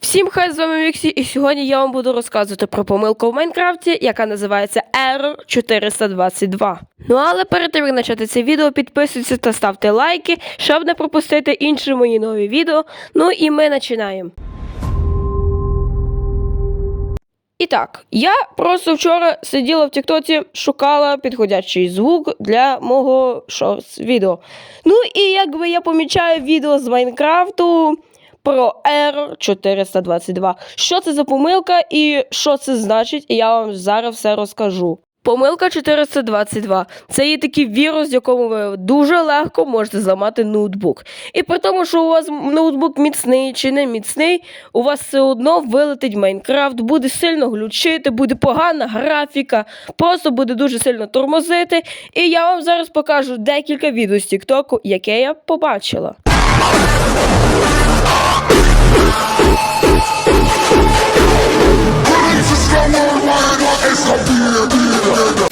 Всім хай з вами Віксі, і сьогодні я вам буду розказувати про помилку в Майнкрафті, яка називається Error 422. Ну але перед тим як почати це відео, підписуйтесь та ставте лайки, щоб не пропустити інші мої нові відео. Ну і ми починаємо. І так, я просто вчора сиділа в Тіктоці, шукала підходящий звук для мого шортс відео. Ну і якби я помічаю відео з Майнкрафту про Error 422. Що це за помилка і що це значить, я вам зараз все розкажу. Помилка 422 це є такий вірус, з якому ви дуже легко можете зламати ноутбук. І при тому, що у вас ноутбук міцний чи не міцний, у вас все одно вилетить Майнкрафт, буде сильно глючити, буде погана графіка, просто буде дуже сильно тормозити. І я вам зараз покажу декілька відео з Тіктоку, яке я побачила. It's a beer, beer, beer.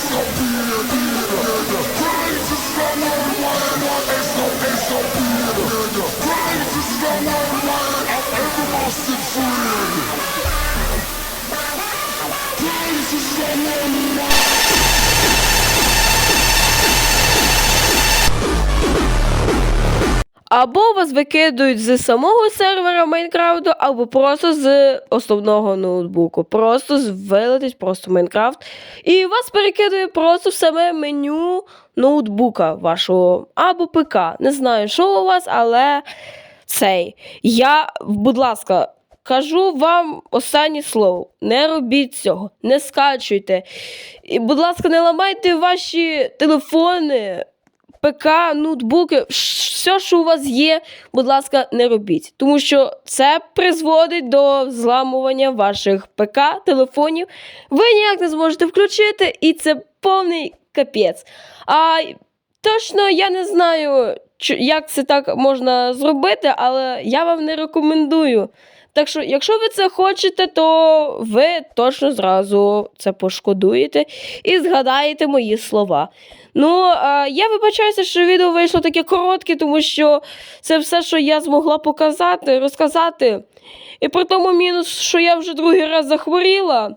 Або вас викидують з самого сервера Майнкрафту, або просто з основного ноутбуку. Просто вилетить просто Майнкрафт. І вас перекидує просто в саме меню ноутбука вашого або ПК. Не знаю, що у вас, але цей. Я, будь ласка. Кажу вам останнє слово. Не робіть цього, не скачуйте. І, будь ласка, не ламайте ваші телефони, ПК, ноутбуки, все, що у вас є, будь ласка, не робіть. Тому що це призводить до зламування ваших ПК, телефонів. Ви ніяк не зможете включити, і це повний капець. А точно я не знаю, як це так можна зробити, але я вам не рекомендую. Так що, якщо ви це хочете, то ви точно зразу це пошкодуєте і згадаєте мої слова. Ну, а, я вибачаюся, що відео вийшло таке коротке, тому що це все, що я змогла показати, розказати. І при тому мінус, що я вже другий раз захворіла,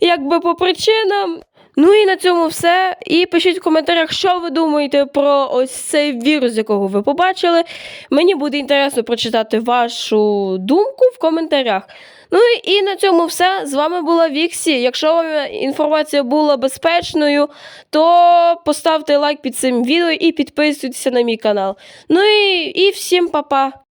якби по причинам. Ну і на цьому все. І пишіть в коментарях, що ви думаєте про ось цей вірус, якого ви побачили. Мені буде інтересно прочитати вашу думку в коментарях. Ну і- на цьому все. З вами була Віксі. Якщо вам інформація була безпечною, то поставте лайк під цим відео і підписуйтесь на мій канал. Ну і, і всім па-па!